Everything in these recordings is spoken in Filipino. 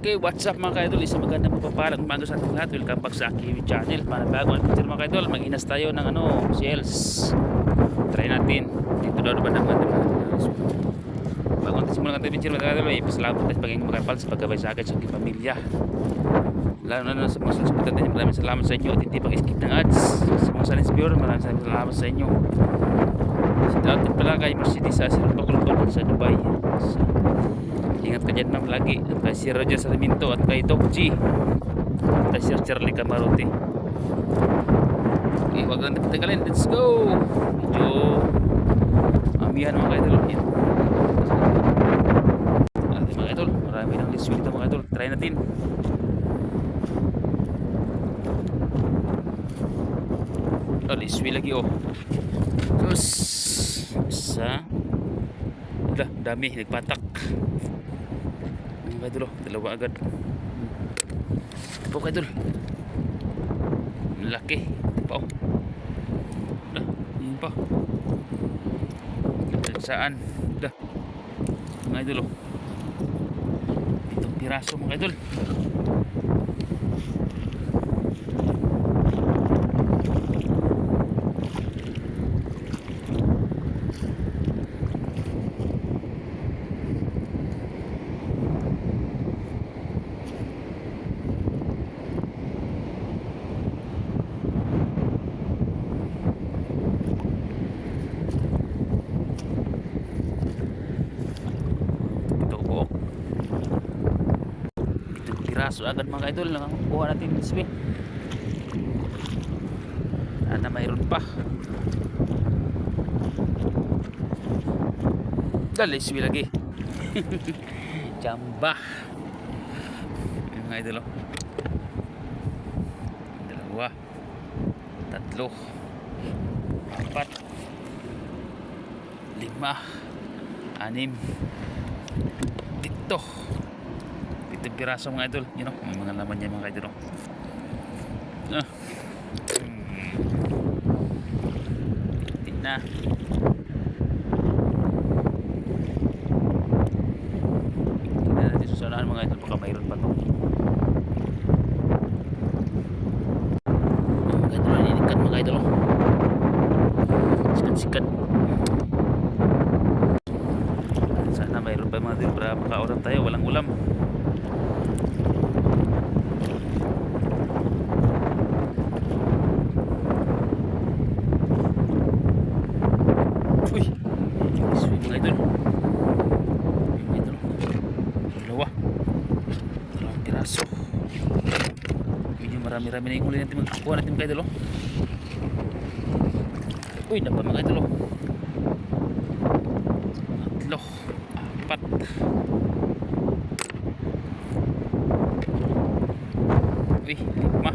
Okay, what's up mga kaidol? Isang magandang mapapalang umaga sa ating lahat. Welcome back sa aking channel. Para bago ang picture mga kaidol, mag-inas tayo ng ano, shells. Try natin. Dito daw naman naman. Bago natin simulan ang picture mga kaidol, ay pasalamat sa pagiging makapal sa pagkabay sa akin sa aking pamilya. Lalo na sa mga susuportan din. Maraming salamat sa inyo at hindi pag-skip ng ads. Sa mga silence viewer, maraming salamat sa inyo. Sa dating pala kay Mercedes sa Asir Pakulkul sa Dubai. Sa Ingat ka dyan lagi. At kay Sir Roger Sarmiento at kay G. At kay Sir Charlie Camarote. Okay, huwag lang tagalin. Let's go! Medyo amihan mga kaidol. Yan. Ate mga kaidol, marami ng liswi dito mga kaidol. Try natin. Oh, liswi lagi oh. Terus, isa. Wala, dami, nagpatak. Ba idol? Dalawa agad. Ito ka idol. Ang Laki. Ito oh. Wala, yun pa. Saan? Wala. Mga idol. Itong piraso mga idol. Ito ko buok. Itong piraso agad mga idol. Nakakuha natin spin. Sana mayroon pa. Dali, swi lagi. Jamba. Yung mga idol oh. Dalawa. Tatlo. Apat. Lima. Anim. Dito. Piraso mga idol. You know, may mga laman niya mga idol. Ah. Hmm. Hindi na. Tingnan natin susunod mga idol. Baka mayroon pa to. Mga idol, naninikat mga idol. oh. Sikat-sikat. Sana mayroon pa mga idol para makaulam tayo. Walang ulam. Uy! Sweet mga idol. Mga idol. Dalawa. Dalawang piraso. Marami-rami na yung huli natin magkukuha natin mga idol. oh. Uy, dapat mga. oh. Tatlo. Apat. Uy, lima.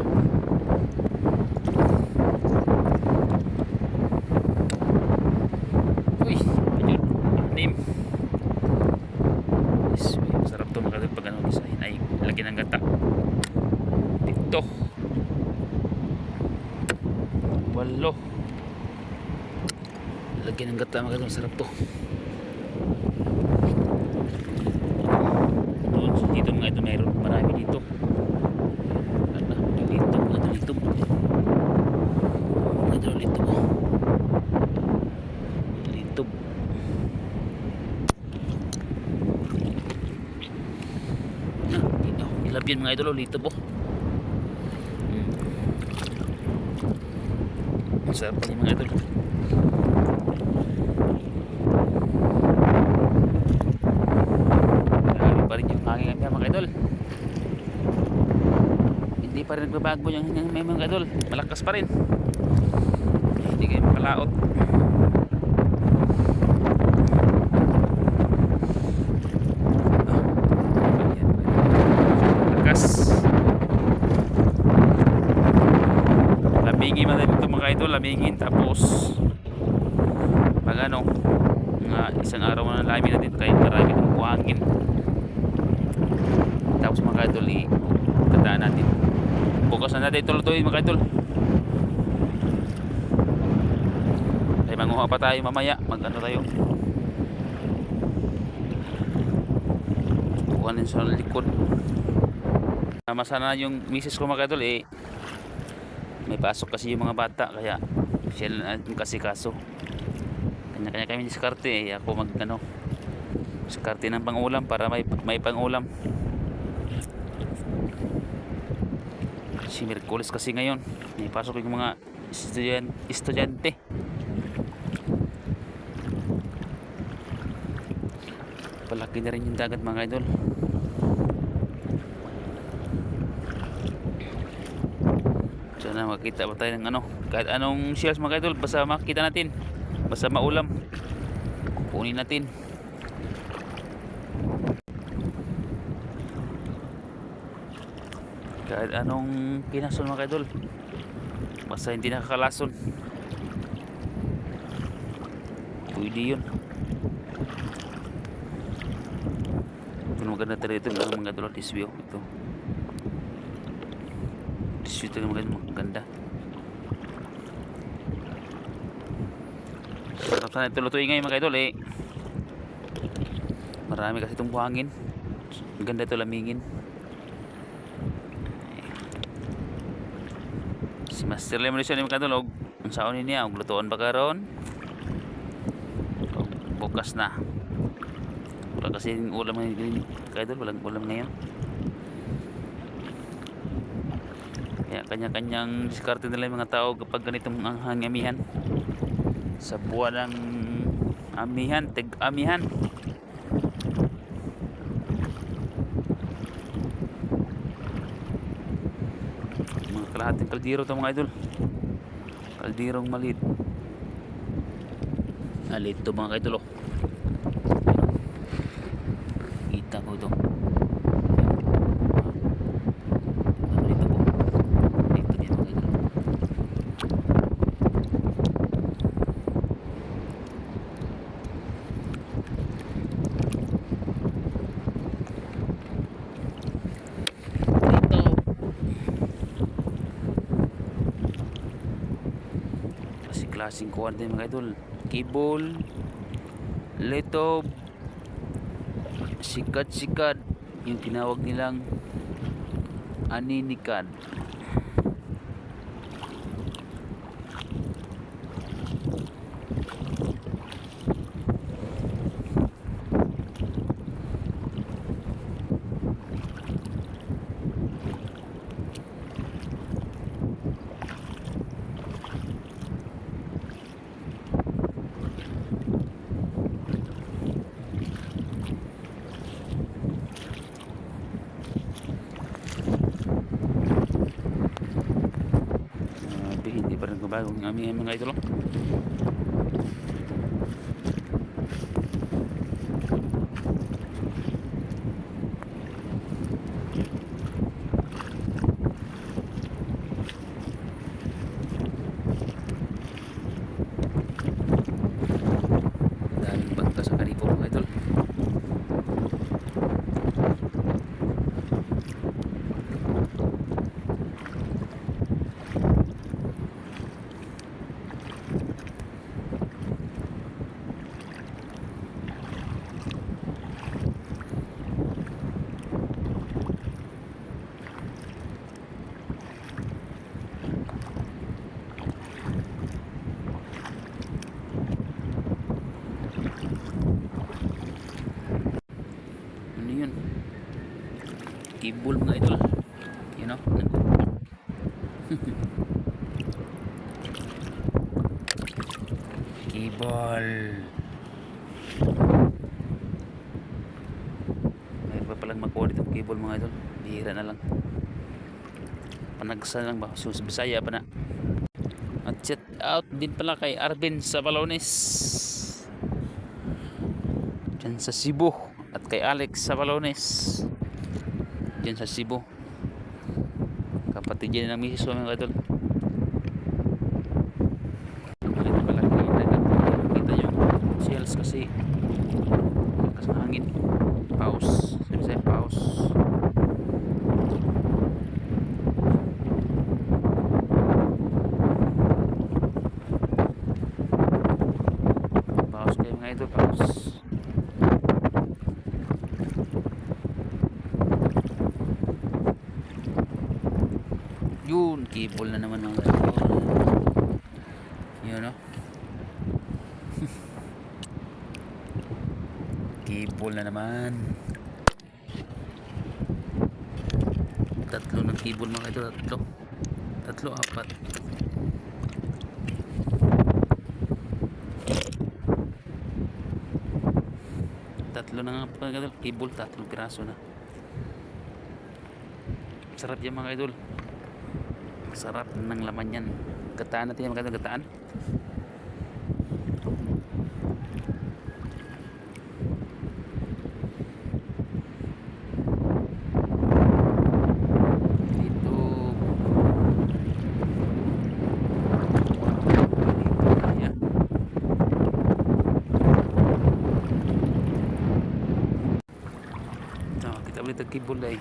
Uy, ayun. Anim. Yes, uy, masarap to mga idol pag ano, isahin ay laki ng gata. Dito. Walo. Lagyan ng gata mga idol, masarap to. Dito mga idol, mayroon marami dito. Ano, dito, idol, dito. Idol, dito. Dito. Nilabyan mga idol, dito po. Hmm. Masarap pa niya mga idol. Grabe pa rin yung hangin niya mga idol. Hindi pa rin nagbabago yung hangin may mga idol. Malakas pa rin. Hindi kayo makalaot. Lamingin man dito mga idol, lamingin tapos pag ano, mga isang araw na lamin natin kahit marami ng buhangin. Tapos mga idol, i tandaan natin. Natin tuloy mga idol. Ay manguha pa tayo mamaya, mag ano tayo. Kuha din sa likod. Tama sana yung misis ko mga idol eh. May pasok kasi yung mga bata kaya siya kasi kaso. Kanya-kanya kami diskarte eh. Ako mag ano, diskarte ng pangulam para may may pangulam. Si Merkulis kasi ngayon. May pasok yung mga estudyante. estudyante. Palaki na rin yung dagat mga idol. Sana makita pa tayo ng ano. Kahit anong shells mga idol. Basta makita natin. Basta maulam. Kunin natin. Kahit anong kinason mga idol. Basta hindi nakakalason. Pwede yun. Pero maganda talaga ito. Mga idol. This view. Ito. This view talaga mga idol. Maganda. Sarap sana ito lutuin ngayon mga idol eh. Marami kasi itong buhangin. Ang Ganda ito lamingin. Si Master Lemon siya ni mga idol. og Ang saon niya. Og lutuan ba karon? Bukas na. Wala kasi ulam ngayon. Mga idol. Walang ulam ngayon. Kaya kanya-kanyang diskarte nila yung mga tao kapag ganitong ang hangamihan sa buwan ng amihan, tig amihan. Kalahating kaldero to mga idol. Kalderong maliit. Alit to mga idol oh. Kita ko ito. Ano dito po? Dito din mga idol. Dito. Kasi klaseng kuwan din mga idol. Kibol. Letob. Sikat-sikat. Yung tinawag nilang aninikad. Ang aming mga idol. oh. Daming bangka sa kalipo mga idol. Ano yun? Kibol mga idol. You know? Kibol. Mayroon pa palang makuha dito kibol mga idol. Bihira na lang. Panagsa lang ba? Sus, Bisaya pa na. At chat out din pala kay Arvin sa Balones. Diyan sa Cebu. At kay Alex sa Diyan sa Cebu. Kapatid yan ng misis ko mga idol. Ganito pala kita yung shells kasi lakas ng hangin. Pause. Sabi sa'yo, pause. Pause kayo mga idol, pause. Yun, cable na naman mga idol. Yun no. Cable na naman. Tatlo ng cable mga idol. Tatlo. Tatlo, apat. Tatlo na nga mga idol. Cable, tatlong piraso na. Sarap yan mga idol. Sarap ng laman yan. Gataan natin yan mga idol. Gataan. ভুলেই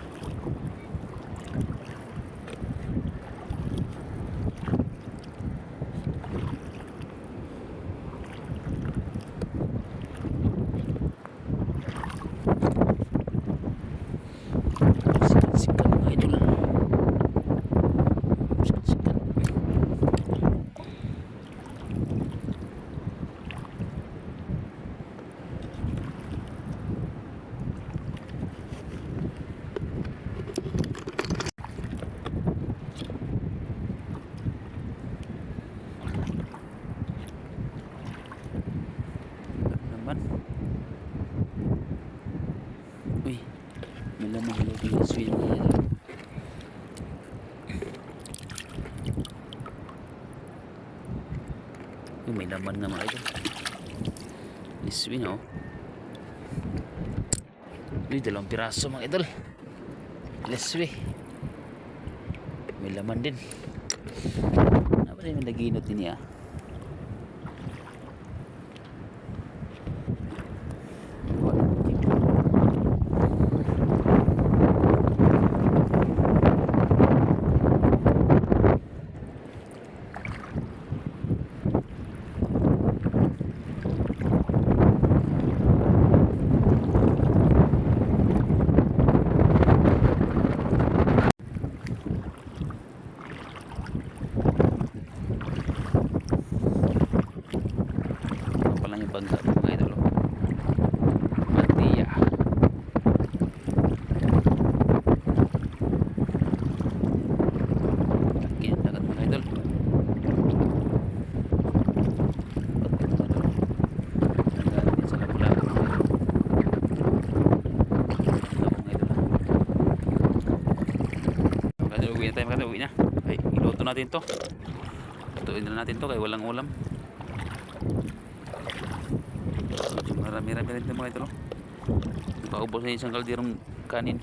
Uy, may laman nga mga idol. May swing oh. Uy, dalawang piraso mga idol. Leswe. May laman din. Ano ba yung naginot din niya? Bangka mga idol. oh. Matiya. Laki ang dagat mga idol. Uwi na tayo mga. Uwi na. Ay, iluto natin to. Lutuin na natin to kaya walang ulam. Ito mga ito. no? Paubos na isang kalderong kanin.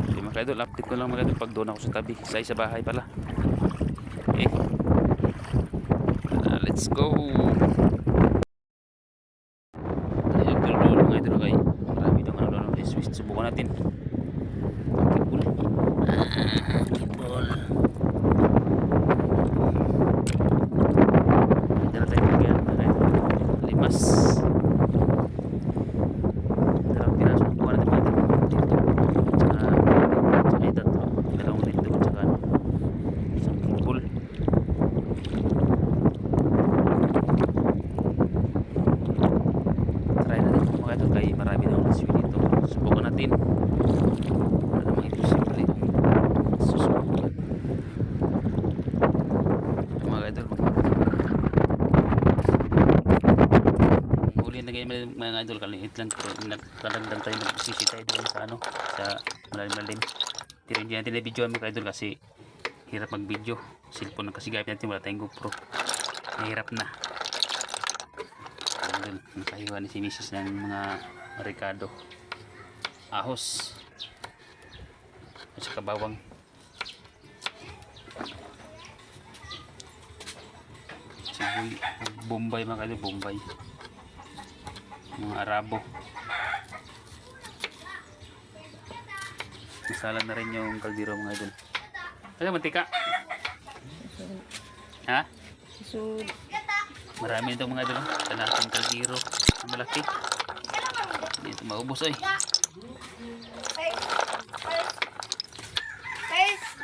Okay, mga idol, update ko lang mga idol pag doon ako sa tabi. Sa isa bahay pala. Okay. Ah, let's go. Tayo doon mga idol kay marami daw ano doon. Switch subukan natin. Kibol. Ah, kibol. Dala tayo bigyan. Limas. Dalawang piraso. Kuha natin mga dito. Tsaka, tsaka yung tatlo. Dalawang dito. Tsaka ano. Isang kibol. Try natin ito mga idol. Kaya marami na akong swing dito. Subukan natin. Wala namang imposible. Susubukan. Mga idol. Huli na ganyan mga- idol. Kaliit lang. Pero nagkadagdag tayo. Nag-isisi tayo doon sa ano. Sa malalim-malalim. Pero hindi natin na-video mga idol kasi hirap mag-video. Cellphone ang kasi gamit natin. Wala tayong GoPro. Mahirap na. Idol. Nakahiwa ni si Mrs. ng mga Ricardo. Ahos. At saka bawang. Sibuy. Bombay mga kaibigan. Bombay mga Arabo masala na rin yung kaldero mga idol ano mantika? ha? marami itong mga idol tanatang kaldero ang malaki dito maubos ay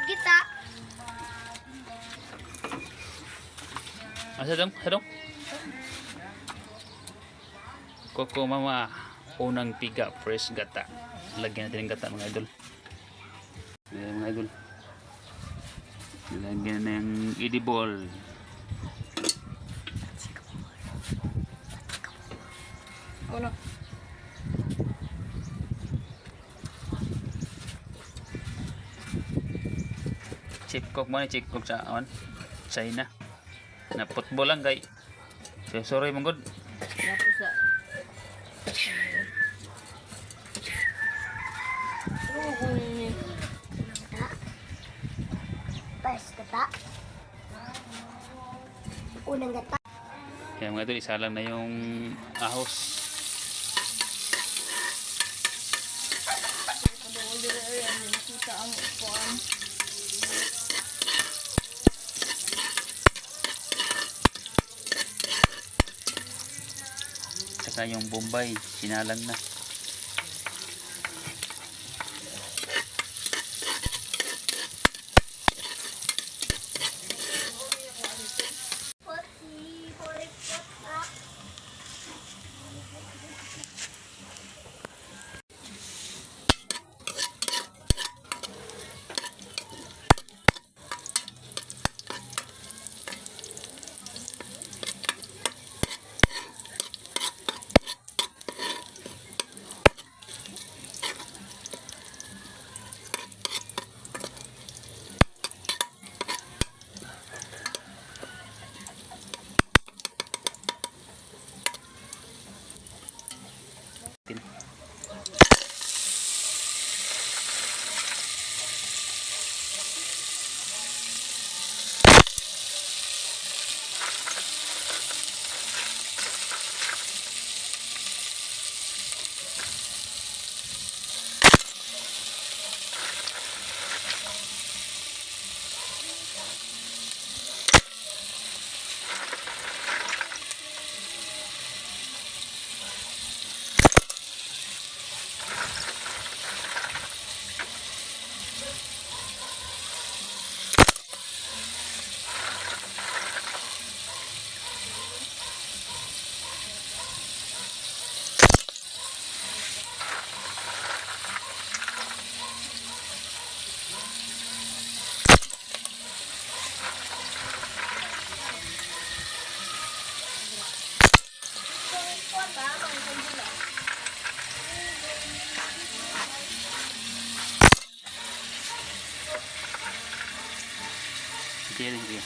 Gita. Ano, Masa dong, dong. Coco Mama, unang piga, fresh gata. Lagyan natin ng gata mga idol. Ayan mga idol. Lagyan ng edible. Uno. Chip cook mo ni chip cook sa on China. Na football lang kay. So, sorry mong good. Kunin niyo. First gata. Unang gata. Kaya mga idol, isa na yung ahos. Nakita ang upuan. Saka yung Bombay, sinalang na. Sige, sige.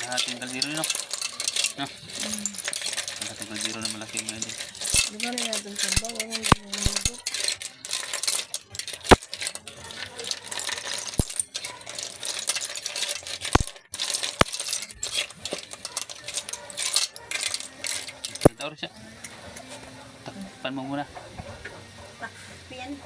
Lahating kaldero no? No? Lahating kaldero na malaki mga idol. Di ba na natin sa bawa Ito siya. Takpan mo muna. Takpian.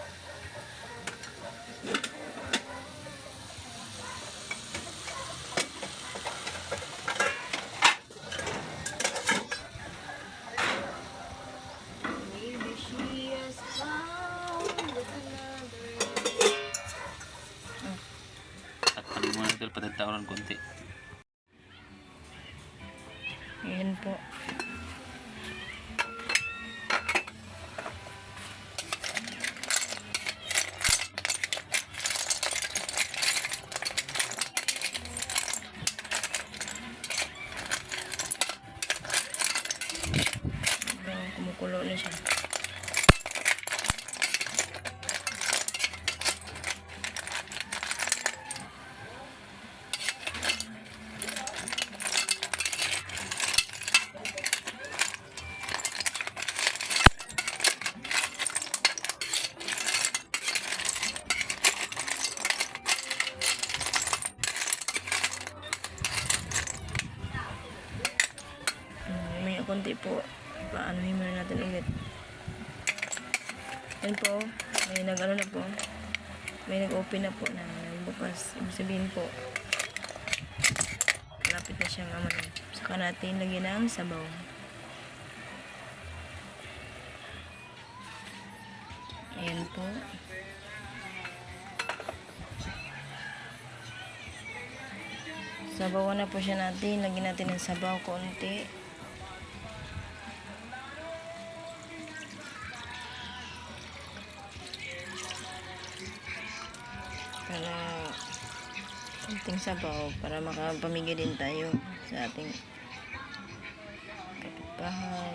Po. Paanohin muna natin ulit. Yan po. May nag-ano na po. May nag-open na po na nagbukas. Ibig sabihin po. Malapit na siyang amano. Saka natin lagyan ng sabaw. Ayan po. Sabawan na po siya natin. Lagyan natin ng sabaw konti. Para konting sabaw para makapamigay din tayo sa ating kapitbahay.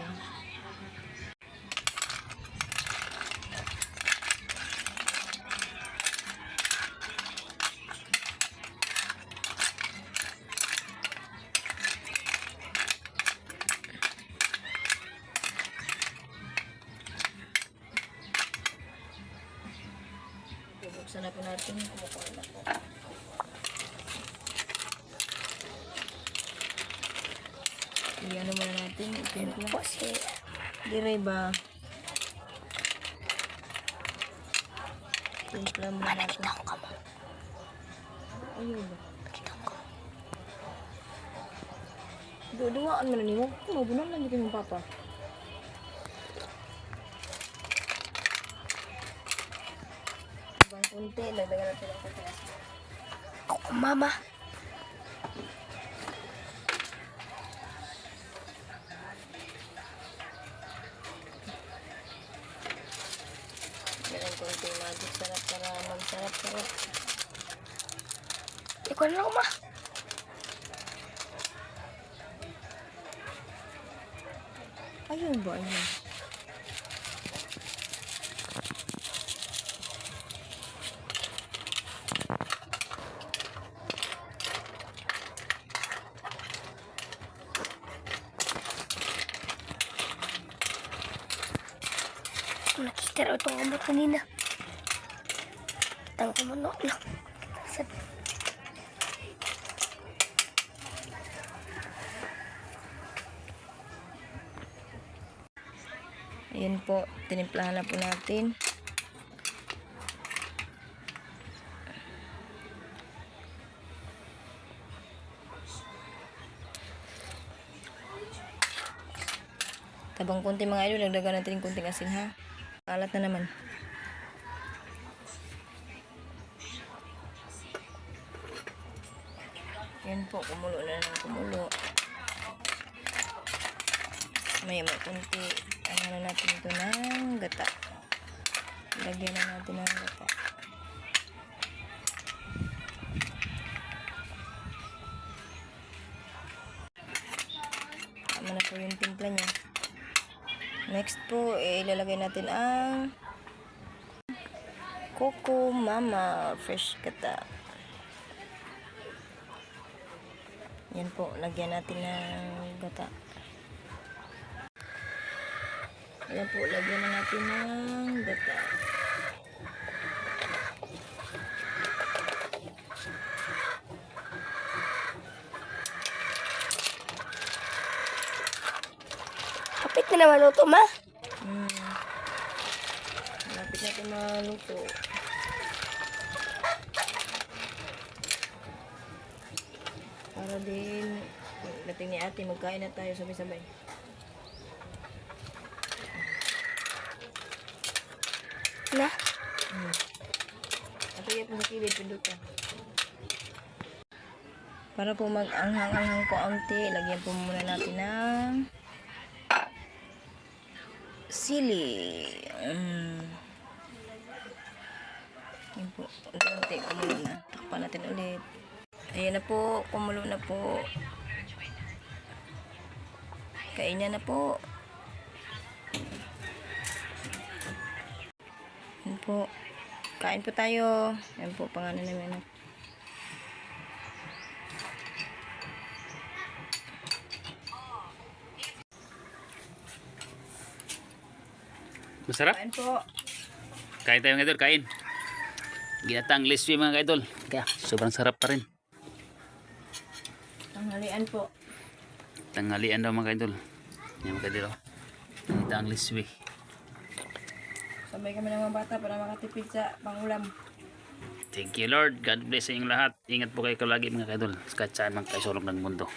Timpla muna natin. Kitang ka mo. Ayun ba? Kitang ko. Duduwaan mo na ni mo. Mabunan lang dito yung papa. Ibang kunti. Lagdagan natin ang kunti. Ako mama. Yan ang kunti magic sarap para magsarap-sarap. Na lang ma. Ayun ba? Ayun. Nakita raw itong kamot kanina. Kitang ka mo no. Lang. Sa Ayan po. Tinimplahan na po natin. Tabang konti mga idol, dagdagan natin yung konting asin ha. Kalat na naman. Yan po, kumulo na ng kumulo. May may konti. Ano na natin ito ng gata. Lagyan na natin ng gata. Tama na po yung timpla niya. Next po, eh, ilalagay natin ang Coco Mama Fresh Gata. Yan po, lagyan natin ng gata. Ayan po, lagyan na natin ng gata. kapit na naman luto ma. Hmm. Malapit na ito maluto. Para din, dating ni ate, magkain na tayo sabay-sabay. Na. Hmm. Ato yan po sa kilid, pindot ka. Para po mag-anghang-anghang ko aunti, lagyan po muna natin ng sili. Mm. Yan po. Unti, kumulo na. Takpan natin ulit. Ayan na po. Kumulo na po. Kainin na po. Po. Kain po tayo. Yan po, pangalan namin. Masarap? Kain po. Kain tayo mga idol, kain. Ginatang lesbi mga idol. Kaya sobrang sarap pa rin. Tanghalian po. Tanghalian daw mga idol. Yan mga idol. oh. Ginatang lesbi. Sabay kami ng mga bata para makatipid sa pangulam. Thank you Lord. God bless sa inyong lahat. Ingat po kayo lagi mga idol. Kahit saan man kayo sulok ng mundo.